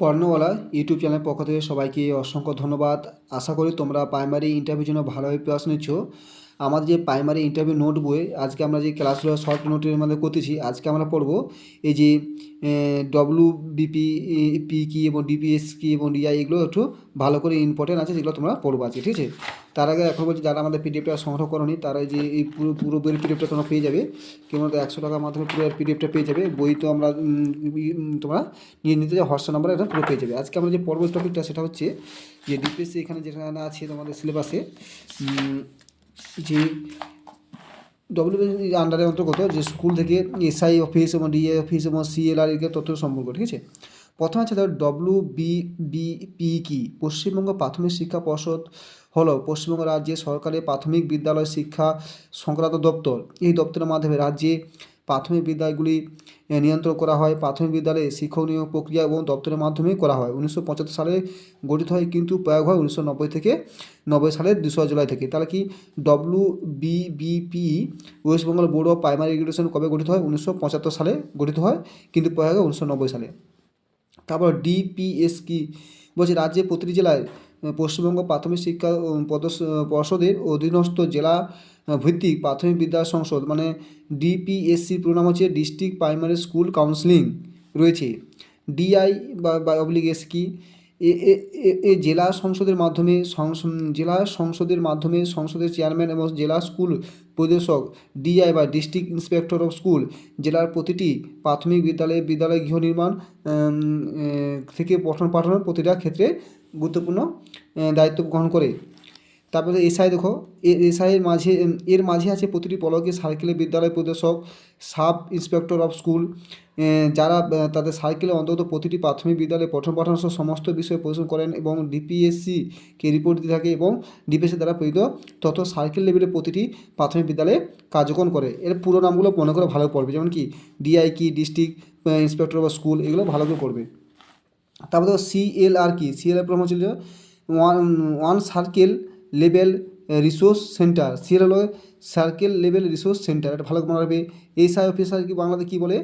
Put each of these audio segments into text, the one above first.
পর্ণওয়ালা YouTube চ্যানেলের পক্ষ থেকে সবাইকে অসংখ্য ধন্যবাদ। আশা করি তোমরা প্রাইমারি ইন্টারভিউর জন্য ভালোভাবে প্রিপারেশন নিচ্ছ। আমাদের যে প্রাইমারি ইন্টারভিউ নোট বই আজকে আমরা যে ক্লাসগুলো শর্ট নোটের মধ্যে করতেছি, আজকে আমরা পড়ব এই যে ডব্লু বিপি পি কি এবং ডিপিএস কি এবং ডিআই এগুলো একটু ভালো করে ইম্পর্টেন্ট আছে যেগুলো তোমরা পড়ব আজকে, ঠিক আছে? তার আগে এখন বলছি যারা আমাদের পিডিএফটা সংগ্রহ করনি, তারা যে এই পুরো পুরো বইয়ের পিডিএফটা তোমরা পেয়ে যাবে। কেমন একশো টাকার মাধ্যমে পুরো পিডিএফটা পেয়ে যাবে। বই তো আমরা তোমরা নিয়ে নিতে যাও, হোয়াটসঅ্যাপ নাম্বারে এটা পুরো পেয়ে যাবে। আজকে আমরা যে পর্ব টপিকটা সেটা হচ্ছে যে ডিপিএসসি এখানে যেখানে আছে তোমাদের সিলেবাসে যে ডব্লিউ আন্ডারের অন্তর্গত যে স্কুল থেকে এসআই অফিস এবং ডিএ অফিস এবং সিএলআর এর তথ্য সম্পর্ক, ঠিক আছে? প্রথমে আছে ধর ডব্লিউ পি কি? পশ্চিমবঙ্গ প্রাথমিক শিক্ষা পর্ষদ হলো পশ্চিমবঙ্গ রাজ্যের সরকারি প্রাথমিক বিদ্যালয় শিক্ষা সংক্রান্ত দপ্তর। এই দপ্তরের মাধ্যমে রাজ্যে প্রাথমিক বিদ্যালয়গুলি নিয়ন্ত্রণ করা হয়। প্রাথমিক বিদ্যালয়ে শিক্ষক নিয়োগ প্রক্রিয়া এবং দপ্তরের মাধ্যমে করা হয়। উনিশশো পঁচাত্তর সালে গঠিত হয়, কিন্তু প্রয়োগ হয় উনিশশো নব্বই থেকে নব্বই সালের দুশো জুলাই থেকে। তাহলে কি W BBP West Bengal board of primary education কবে গঠিত হয়? উনিশশো পঁচাত্তর সালে গঠিত হয়, কিন্তু প্রয়োগ হয় উনিশশো নব্বই সালে। তারপর ডিপিএস কি? বলছে রাজ্যে প্রতিটি জেলায় পশ্চিমবঙ্গ প্রাথমিক শিক্ষা পর্ষদের অধীনস্থ জেলা ভিত্তিক প্রাথমিক বিদ্যালয় সংসদ মানে ডিপিএসসি নাম হচ্ছে ডিস্ট্রিক্ট প্রাইমারি স্কুল কাউন্সিলিং রয়েছে। ডিআই বা অবলিগ এস কি? এ জেলা সংসদের মাধ্যমে জেলা সংসদের মাধ্যমে সংসদের চেয়ারম্যান এবং জেলা স্কুল পরিদর্শক ডিআই বা ডিস্ট্রিক্ট ইন্সপেক্টর অফ স্কুল জেলার প্রতিটি প্রাথমিক বিদ্যালয়ে বিদ্যালয় গৃহ নির্মাণ থেকে পঠন পাঠানোর প্রতিটা ক্ষেত্রে গুরুত্বপূর্ণ দায়িত্ব গ্রহণ করে। তারপরে এসআই দেখো এসআই এর মাঝে এর মাঝে আছে প্রতিটি পলকে সার্কেলে বিদ্যালয় পরিদর্শক সাব ইন্সপেক্টর অফ স্কুল যারা তাদের সার্কেলে অন্তত প্রতিটি প্রাথমিক বিদ্যালয়ে পঠন পাঠন সহ সমস্ত বিষয়ে পরিদর্শন করেন এবং ডিপিএসসি কে রিপোর্ট দিয়ে থাকে এবং ডিপিএসসি দ্বারা প্রেরিত তথ্য সার্কেল লেভেলে প্রতিটি প্রাথমিক বিদ্যালয়ে কার্যক্রম করে। এর পুরো নামগুলো মনে করে ভালো পড়বে, যেমন কি ডিআই কি ডিস্ট্রিক্ট ইন্সপেক্টর অফ স্কুল এগুলো ভালো করে পড়বে। তারপরে সিএলআর কি? সিএলআর প্রথম হচ্ছে যে one one circle level resource centre হলো সার্কেল লেভেল রিসোর্স সেন্টার। এটা ভালো মনে রাখবে। এসআই অফিসার কি বাংলাতে কী বলে?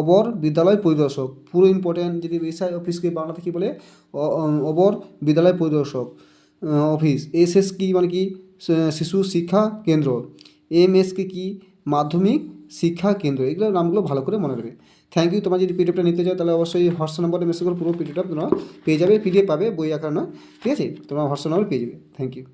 অবর বিদ্যালয় পরিদর্শক। পুরো ইম্পর্ট্যান্ট যদি এসআই অফিসকে বাংলাতে কী বলে? অবর বিদ্যালয় পরিদর্শক অফিস। এসএস কি মানে কি? শিশু শিক্ষা কেন্দ্র। এমএসকে কি মাধ্যমিক শিক্ষা কেন্দ্র। এগুলো নামগুলো ভালো করে মনে রাখবে। থ্যাংক ইউ তোমার যদি পিডিএফটা নিতে চাও, তাহলে অবশ্যই হোয়াটসঅ্যাপ নম্বরে মেসেজ করে পুরো পিডিএফটা তোমরা পেয়ে যাবে। পিডিএফ পাবে, বই আকার নয়। ঠিক আছে? তোমরা হোয়াটসঅ্যাপ নম্বর পেয়ে যাবে। Thank you